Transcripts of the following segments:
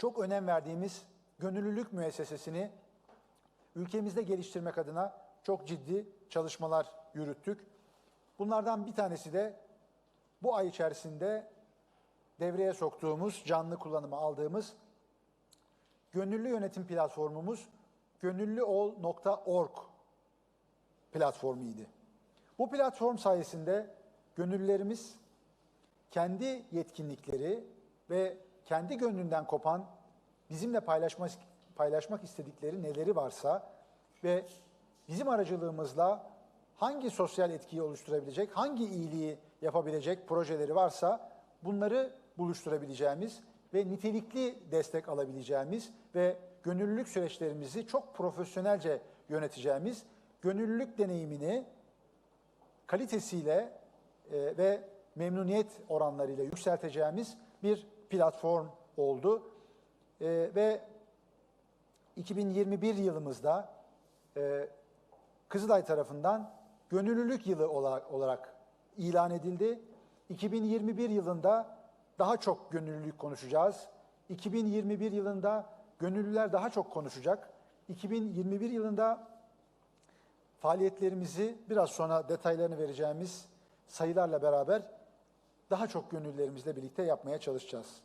çok önem verdiğimiz gönüllülük müessesesini ülkemizde geliştirmek adına çok ciddi çalışmalar yürüttük. Bunlardan bir tanesi de bu ay içerisinde devreye soktuğumuz, canlı kullanıma aldığımız gönüllü yönetim platformumuz gönüllüol.org platformuydu. Bu platform sayesinde gönüllülerimiz kendi yetkinlikleri ve kendi gönlünden kopan bizimle paylaşmak, paylaşmak istedikleri neleri varsa ve bizim aracılığımızla hangi sosyal etkiyi oluşturabilecek, hangi iyiliği yapabilecek projeleri varsa bunları buluşturabileceğimiz ve nitelikli destek alabileceğimiz ve gönüllülük süreçlerimizi çok profesyonelce yöneteceğimiz, gönüllülük deneyimini kalitesiyle e, ve memnuniyet oranlarıyla yükselteceğimiz bir platform oldu. E, ve 2021 yılımızda e, Kızılay tarafından gönüllülük yılı olarak, olarak ilan edildi. 2021 yılında daha çok gönüllülük konuşacağız. 2021 yılında gönüllüler daha çok konuşacak. 2021 yılında faaliyetlerimizi biraz sonra detaylarını vereceğimiz sayılarla beraber daha çok gönüllülerimizle birlikte yapmaya çalışacağız.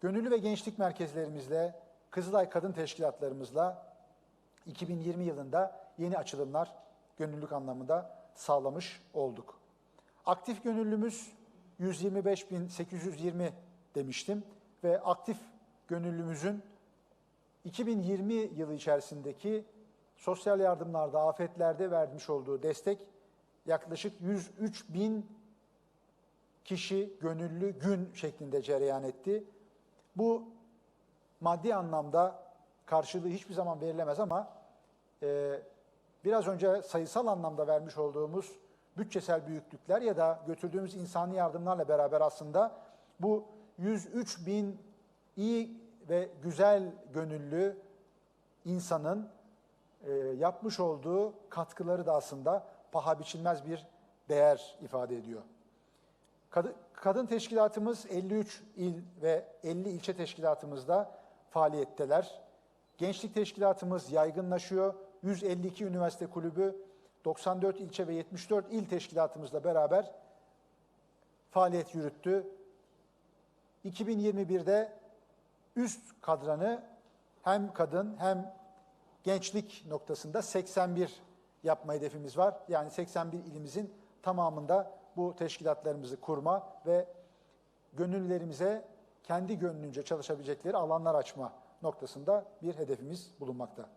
Gönüllü ve gençlik merkezlerimizle, Kızılay Kadın Teşkilatlarımızla 2020 yılında yeni açılımlar gönüllülük anlamında sağlamış olduk. Aktif gönüllümüz 125.820 demiştim ve aktif gönüllümüzün 2020 yılı içerisindeki sosyal yardımlarda, afetlerde vermiş olduğu destek yaklaşık 103 bin kişi gönüllü gün şeklinde cereyan etti. Bu maddi anlamda karşılığı hiçbir zaman verilemez ama e, biraz önce sayısal anlamda vermiş olduğumuz bütçesel büyüklükler ya da götürdüğümüz insani yardımlarla beraber aslında bu 103 bin iyi ve güzel gönüllü insanın e, yapmış olduğu katkıları da aslında paha biçilmez bir değer ifade ediyor. Kadın, teşkilatımız 53 il ve 50 ilçe teşkilatımızda faaliyetteler. Gençlik teşkilatımız yaygınlaşıyor. 152 üniversite kulübü, 94 ilçe ve 74 il teşkilatımızla beraber faaliyet yürüttü. 2021'de üst kadranı hem kadın hem gençlik noktasında 81 yapma hedefimiz var. Yani 81 ilimizin tamamında bu teşkilatlarımızı kurma ve gönüllülerimize kendi gönlünce çalışabilecekleri alanlar açma noktasında bir hedefimiz bulunmakta.